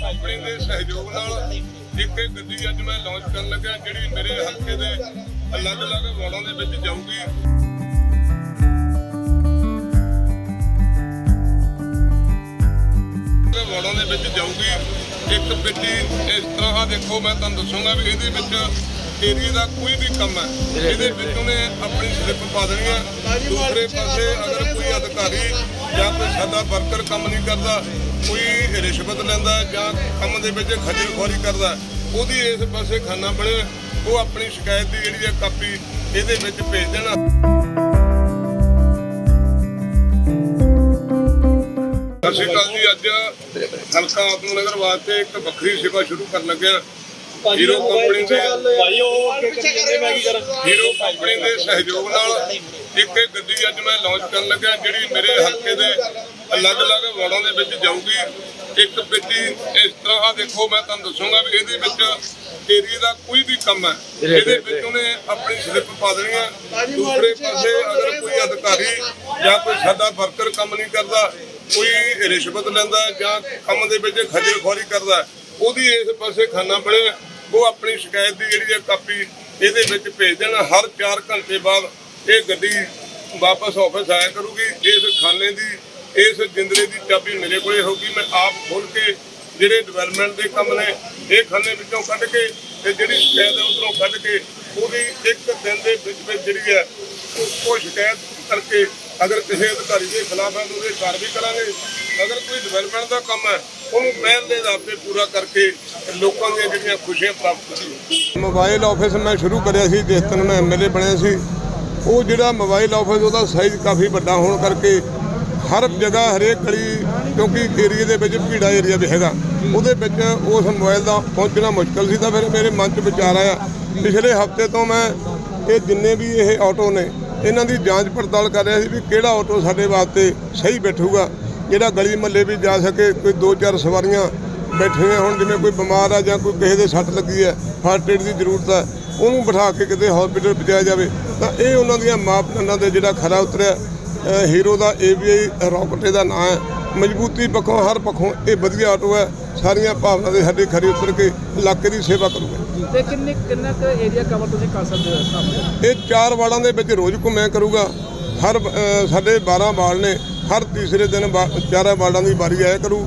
Company ਦੇ ਸਹਿਯੋਗ ਨਾਲ ਇੱਕ ਇਹ ਗੱਡੀ ਅੱਜ ਮੈਂ ਲਾਂਚ ਕਰਨ ਲੱਗਾ ਜਿਹੜੀ ਮੇਰੇ ਹਲਕੇ ਦੇ ਅਲੱਗ-ਅਲੱਗ ਵਾਰਡਾਂ ਦੇ ਵਿੱਚ ਜਾਊਗੀ। ਵਾਰਡਾਂ ਦੇ ਵਿੱਚ ਜਾਊਗੀ। ਇੱਕ ਪੇਟੀ ਇਸ ਤਰ੍ਹਾਂ ਦੇਖੋ, ਮੈਂ ਤੁਹਾਨੂੰ ਦੱਸੂਗਾ ਵੀ ਇਹਦੇ ਵਿੱਚ ਏਰੀਏ ਦਾ ਕੋਈ ਵੀ ਕੰਮ ਹੈ ਇਹਦੇ ਵਿੱਚ ਉਹਨੇ ਆਪਣੀ ਸਲਿੱਪ ਪਾ ਦੇਣੀ ਹੈ ਦੂਸਰੇ ਪਾਸੇ ਅਗਰ ਕੋਈ ਅਧਿਕਾਰੀ ਜਾਂ ਕੋਈ ਸਾਡਾ ਵਰਕਰ ਕੰਮ ਨਹੀਂ ਕਰਦਾ ਕੋਈ ਰਿਸ਼ਵਤ ਲੈਂਦਾ ਜਾਂ ਕੰਮ ਦੇ ਵਿੱਚ ਖੱਜਲ ਖੁਆਰੀ ਕਰਦਾ ਉਹਦੀ ਇਸ ਪਾਸੇ ਖਾਨਾ ਬਣੇ ਉਹ ਆਪਣੀ ਸ਼ਿਕਾਇਤ ਦੀ ਜਿਹੜੀ ਹੈ ਕਾਪੀ ਇਹਦੇ ਵਿੱਚ ਭੇਜ ਦੇਣਾ। ਸਤਿ ਸ਼੍ਰੀ ਅਕਾਲ ਜੀ ਅੱਜ ਹਲਕਾ ਆਤਮ ਨਗਰ ਵਾਸਤੇ ਇੱਕ ਵੱਖਰੀ ਸੇਵਾ ਸ਼ੁਰੂ ਕਰਨ ਲੱਗੇ ਹਾਂ ਹੀਰੋ ਕੰਪਨੀ ਦੇ ਭਾਈ ਉਹ ਅੱਗੇ ਕਰੀ ਮੈਂ ਕੀ ਕਰਾਂ? ਹੀਰੋ ਕੰਪਨੀ ਦੇ ਸਹਿਯੋਗ ਨਾਲ ਇੱਕ ਇਹ ਗੱਡੀ ਅੱਜ ਮੈਂ ਲਾਂਚ ਕਰਨ ਲੱਗਾ ਜਿਹੜੀ ਮੇਰੇ ਹਲਕੇ ਦੇ ਅਲੱਗ-ਅਲੱਗ ਵਾਰਡਾਂ ਦੇ ਵਿੱਚ ਜਾਊਗੀ। ਇੱਕ ਪੇਟੀ ਇਸ ਤਰ੍ਹਾਂ ਆ ਦੇਖੋ ਮੈਂ ਤੁਹਾਨੂੰ ਦੱਸੂਗਾ ਵੀ ਇਹਦੇ ਵਿੱਚ ਏਰੀਏ ਦਾ ਕੋਈ ਵੀ ਕੰਮ ਹੈ ਇਹਦੇ ਵਿੱਚ ਉਹਨੇ ਆਪਣੀ ਸਲਿੱਪ ਪਾ ਦੇਣੀ ਹੈ। ਦੂਸਰੇ ਪਾਸੇ ਅਗਰ ਕੋਈ ਅਧਿਕਾਰੀ ਜਾਂ ਕੋਈ ਸਾਡਾ ਵਰਕਰ ਕੰਮ ਨਹੀਂ ਕਰਦਾ ਕੋਈ ਰਿਸ਼ਵਤ ਲੈਂਦਾ ਜਾਂ ਕੰਮ ਦੇ ਵਿੱਚ ਖੱਜਲ ਖੁਆਰੀ ਕਰਦਾ ਉਹਦੀ ਇਸ ਪਾਸੇ ਖਾਨਾ ਬਣੇ ਉਹ ਆਪਣੀ ਸ਼ਿਕਾਇਤ ਦੀ ਜਿਹੜੀ ਹੈ ਕਾਪੀ ਇਹਦੇ ਵਿੱਚ ਭੇਜ ਦੇਣ। ਹਰ 4 ਘੰਟੇ ਬਾਅਦ ਇਹ ਗੱਡੀ ਵਾਪਸ ਆਫਿਸ ਆਇਆ ਕਰੂਗੀ। ਇਸ ਖਾਨੇ ਦੀ, ਇਸ ਜਿੰਦਰੇ ਦੀ ਚਾਬੀ ਮੇਰੇ ਕੋਲੇ ਹੋਊਗੀ। ਮੈਂ ਆਪ ਖੋਲ ਕੇ ਜਿਹੜੇ ਡਿਵੈਲਪਮੈਂਟ ਦੇ ਕੰਮ ਨੇ, ਇਹ ਖਾਨੇ ਵਿੱਚੋਂ ਕੱਢ ਕੇ ਤੇ ਜਿਹੜੀ ਸ਼ਿਕਾਇਤ ਹੈ ਉਧਰੋਂ ਕੱਢ ਕੇ ਉਹਦੀ ਇੱਕ ਦਿਨ ਦੇ ਵਿੱਚ ਵਿੱਚ ਜਿਹੜੀ ਹੈ, ਉਹ- ਉਹ ਸ਼ਿਕਾਇਤ ਕਰਕੇ ਅਗਰ ਕਿਸੇ ਅਧਿਕਾਰੀ ਦੇ ਖਿਲਾਫ ਹੈ ਉਹਦੇ ਕਾਰਵਾਈ ਕਰਾਂਗੇ। ਅਗਰ ਕੋਈ ਡਿਵੈਲਪਮੈਂਟ ਦਾ ਕੰਮ ਹੈ ਉਹਨੂੰ ਪਹਿਲ ਦੇ ਆਧਾਰ ਤੇ ਪੂਰਾ ਕਰਕੇ ਲੋਕਾਂ ਦੀਆਂ ਜਿਹੜੀਆਂ ਖੁਸ਼ੀਆਂ ਪ੍ਰਾਪਤ ਕੀਤੀਆਂ ਮੋਬਾਈਲ ਆਫਿਸ ਮੈਂ ਸ਼ੁਰੂ ਕਰਿਆ ਸੀ, ਜਿਸ ਦਿਨ ਮੈਂ ਐਮਐਲਏ ਬਣਿਆ ਸੀ। ਉਹ ਜਿਹੜਾ ਮੋਬਾਈਲ ਆਫਿਸ ਉਹਦਾ ਸਾਈਜ਼ ਕਾਫੀ ਵੱਡਾ ਹੋਣ ਕਰਕੇ ਹਰ ਜਗ੍ਹਾ, ਹਰੇਕ ਗਲੀ, ਕਿਉਂਕਿ ਏਰੀਏ ਦੇ ਵਿੱਚ ਭੀੜਾ ਏਰੀਆ ਵੀ ਹੈਗਾ। ਉਹਦੇ ਵਿੱਚ ਉਸ ਮੋਬਾਈਲ ਦਾ ਪਹੁੰਚਣਾ ਮੁਸ਼ਕਲ ਸੀ ਤਾਂ ਫਿਰ ਮੇਰੇ ਮਨ 'ਚ ਵਿਚਾਰ ਆਇਆ। ਪਿਛਲੇ ਹਫ਼ਤੇ ਤੋਂ ਮੈਂ ਇਹ ਜਿੰਨੇ ਵੀ ਇਹ ਆਟੋ ਨੇ, ਇਹਨਾਂ ਦੀ ਜਾਂਚ ਪੜਤਾਲ ਕਰ ਰਿਹਾ ਸੀ ਵੀ ਕਿਹੜਾ ਆਟੋ ਸਾਡੇ ਵਾਸਤੇ ਸਹੀ ਬੈਠੂਗਾ। ਜਿਹੜਾ ਗਲੀ ਮਹੱਲੇ ਵੀ ਜਾ ਸਕੇ ਕੋਈ ਦੋ ਚਾਰ ਸਵਾਰੀਆਂ ਬੈਠੀਆਂ ਹੁਣ ਜਿਵੇਂ ਕੋਈ ਬਿਮਾਰ ਆ ਜਾਂ ਕੋਈ ਕਿਸੇ ਦੇ ਸੱਟ ਲੱਗੀ ਹੈ ਫਸਟ ਏਡ ਦੀ ਜ਼ਰੂਰਤ ਹੈ ਉਹਨੂੰ ਬਿਠਾ ਕੇ ਕਿਤੇ ਹਸਪੀਟਲ ਪਹੁੰਚਾਇਆ ਜਾਵੇ ਤਾਂ ਇਹ ਉਹਨਾਂ ਦੀਆਂ ਮਾਪਦੰਡਾਂ ਦੇ ਜਿਹੜਾ ਖਰਾ ਉਤਰਿਆ ਹੀਰੋ ਦਾ ਏਵੀਆਈ ਰੌਕਟ ਦਾ ਨਾਂ ਹੈ ਮਜ਼ਬੂਤੀ ਪੱਖੋਂ ਹਰ ਪੱਖੋਂ ਇਹ ਵਧੀਆ ਆਟੋ ਹੈ ਸਾਰੀਆਂ ਭਾਵਨਾ ਦੇ ਸਾਡੇ ਖਰੀ ਉਤਰ ਕੇ ਇਲਾਕੇ ਦੀ ਸੇਵਾ ਕਰੂਗਾ। ਤੇ ਕਿੰਨੇ ਕਿੰਨਾ ਕੁ ਏਰੀਆ ਕਵਰ ਤੁਸੀਂ ਕਰ ਸਕਦੇ ਹੋ ਇਹ ਚਾਰ ਵਾਰਡਾਂ ਦੇ ਵਿੱਚ ਰੋਜ਼ ਘੁੰਮਿਆ ਕਰੂਗਾ ਹਰ ਸਾਡੇ 12 ਵਾਰਡ ਨੇ ਹਰ ਤੀਸਰੇ ਦਿਨ ਚਾਰਾਂ ਵਾਰਡਾਂ ਦੀ ਵਾਰੀ ਆਇਆ ਕਰੂ।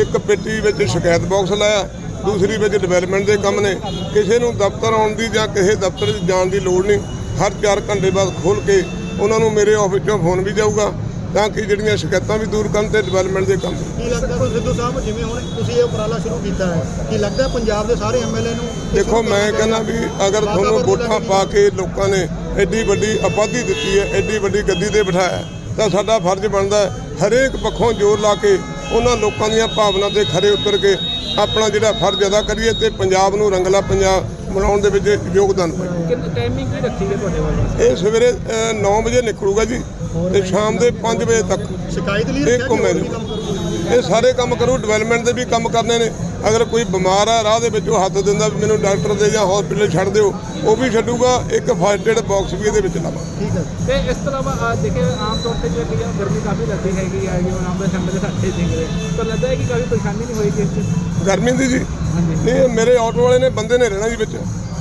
ਇੱਕ ਪੇਟੀ ਵਿੱਚ ਸ਼ਿਕਾਇਤ ਬਾਕਸ ਲਾਇਆ ਦੂਸਰੀ ਵਿੱਚ ਡਿਵੈਲਪਮੈਂਟ ਦੇ ਕੰਮ ਨੇ। ਕਿਸੇ ਨੂੰ ਦਫ਼ਤਰ ਆਉਣ ਦੀ ਜਾਂ ਕਿਸੇ ਦਫ਼ਤਰ ਜਾਣ ਦੀ ਲੋੜ ਨਹੀਂ। ਹਰ 4 ਘੰਟੇ ਬਾਅਦ ਖੋਲ ਕੇ ਉਹਨਾਂ ਨੂੰ ਮੇਰੇ ਆਫਿਸ 'ਚੋਂ ਫੋਨ ਵੀ ਜਾਊਗਾ ਤਾਂ ਕਿ ਜਿਹੜੀਆਂ ਸ਼ਿਕਾਇਤਾਂ ਵੀ ਦੂਰ ਕਰਨ ਤੇ ਡਿਵੈਲਪਮੈਂਟ ਦੇ ਕੰਮ। ਕੀ ਲੱਗਦਾ ਤੁਹਾਨੂੰ ਸਿੱਧੂ ਸਾਹਿਬ ਜਿਵੇਂ ਹੁਣ ਤੁਸੀਂ ਇਹ ਉਪਰਾਲਾ ਸ਼ੁਰੂ ਕੀਤਾ ਹੈ ਕੀ ਲੱਗਦਾ ਪੰਜਾਬ ਦੇ ਸਾਰੇ ਐਮਐਲਏ ਨੂੰ ਦੇਖੋ ਮੈਂ ਕਹਿੰਦਾ ਵੀ ਅਗਰ ਤੁਹਾਨੂੰ ਵੋਟਾਂ ਪਾ ਕੇ ਲੋਕਾਂ ਨੇ ਐਡੀ ਵੱਡੀ ਆਬਾਦੀ ਦਿੱਤੀ ਹੈ ਐਡੀ ਵੱਡੀ ਗੱਦੀ ਤੇ ਬਿਠਾਇਆ ਤਾਂ ਸਾਡਾ ਫਰਜ਼ ਬਣਦਾ ਹੈ ਹਰੇਕ ਪੱਖੋਂ ਜ਼ੋਰ ਲਾ ਕੇ ਉਹਨਾਂ ਲੋਕਾਂ ਦੀਆਂ ਭਾਵਨਾ ਤੇ ਖਰੇ ਉਤਰ ਕੇ ਆਪਣਾ ਜਿਹੜਾ ਫਰਜ਼ ਅਦਾ ਕਰੀਏ ਤੇ ਪੰਜਾਬ ਨੂੰ ਰੰਗਲਾ ਪੰਜਾਬ ਬਣਾਉਣ ਦੇ ਵਿੱਚ ਯੋਗਦਾਨ ਪਾਈਏ। ਕਿੰਨੀ ਟਾਈਮਿੰਗ ਕੀ ਰੱਖੀ ਹੈ ਤੁਹਾਡੇ ਵੱਲੋਂ? ਇਹ ਸਵੇਰੇ 9 ਵਜੇ ਨਿਕਲੂਗਾ ਜੀ ਤੇ ਸ਼ਾਮ ਦੇ 5 ਵਜੇ ਤੱਕ। ਸ਼ਿਕਾਇਤ ਲਈ ਇਹ ਰੱਖਿਆ ਇਹ ਸਾਰੇ ਕੰਮ ਕਰੂ ਡਿਵੈਲਪਮੈਂਟ ਦੇ ਵੀ ਕੰਮ ਕਰਨੇ ਨੇ। ਅਗਰ ਕੋਈ ਬਿਮਾਰ ਆ ਰਾਹ ਦੇ ਵਿੱਚ ਉਹ ਹੱਥ ਦਿੰਦਾ ਵੀ ਮੈਨੂੰ ਡਾਕਟਰ ਦੇ ਜਾਂ ਹਸਪੀਟਲ ਛੱਡ ਦਿਓ ਉਹ ਵੀ ਛੱਡੂਗਾ ਇੱਕ ਫਸਟ ਏਡ ਬਾਕਸ ਵੀ ਇਹਦੇ ਵਿੱਚ ਲਾਵਾਂ ਠੀਕ ਹੈ ਤੇ ਇਸ ਤੋਂ ਇਲਾਵਾ ਆ ਦੇਖੇ ਆਮ ਤੌਰ ਤੇ ਜਿਹੜੀ ਗਰਮੀ ਕਾਫੀ ਲੱਗਦੀ ਹੈਗੀ ਆ ਜਿਵੇਂ ਆਮ ਦੇ ਸੰਡੇ ਦੇ ਸਾਡੇ ਸਿੰਗਰੇ ਤਾਂ ਲੱਗਦਾ ਹੈ ਕਿ ਕਾਫੀ ਪਰੇਸ਼ਾਨੀ ਨਹੀਂ ਹੋਏਗੀ ਇਸ 'ਚ? ਗਰਮੀ ਦੀ ਜੀ। ਨਹੀਂ ਮੇਰੇ ਆਟੋ ਵਾਲੇ ਨੇ ਬੰਦੇ ਨੇ ਰਹਿਣਾ ਜੀ ਵਿੱਚ।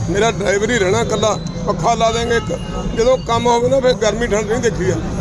ਮੇਰਾ ਡਰਾਈਵਰ ਹੀ ਰਹਿਣਾ ਇਕੱਲਾ ਪੱਖਾ ਲਾ ਦੇਂਗੇ ਇੱਕ। ਜਦੋਂ ਕੰਮ ਹੋਵੇ ਨਾ ਫਿਰ ਗਰਮੀ ਠੰਡ ਨਹੀਂ ਦੇਖੀ ਜਾਂਦੀ।